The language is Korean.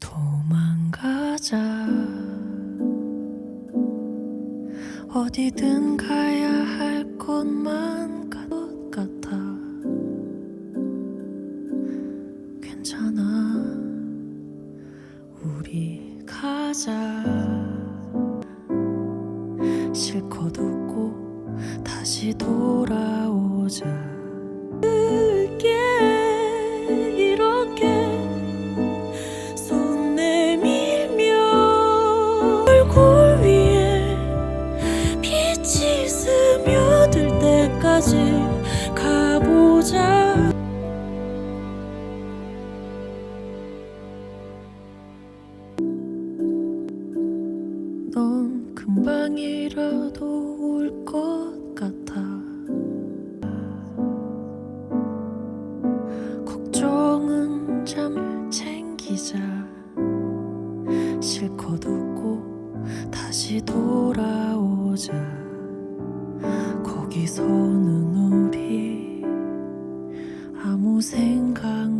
도망가자. 어디든 가야 할 곳만 갈것 같아. 괜찮아. 우리 가자. 실컷 웃고 다시 돌아오자 금방이라도 올 것 같아. 걱정은 참 챙기자. 실컷 웃고 다시 돌아오자. 거기서는 우리 아무 생각만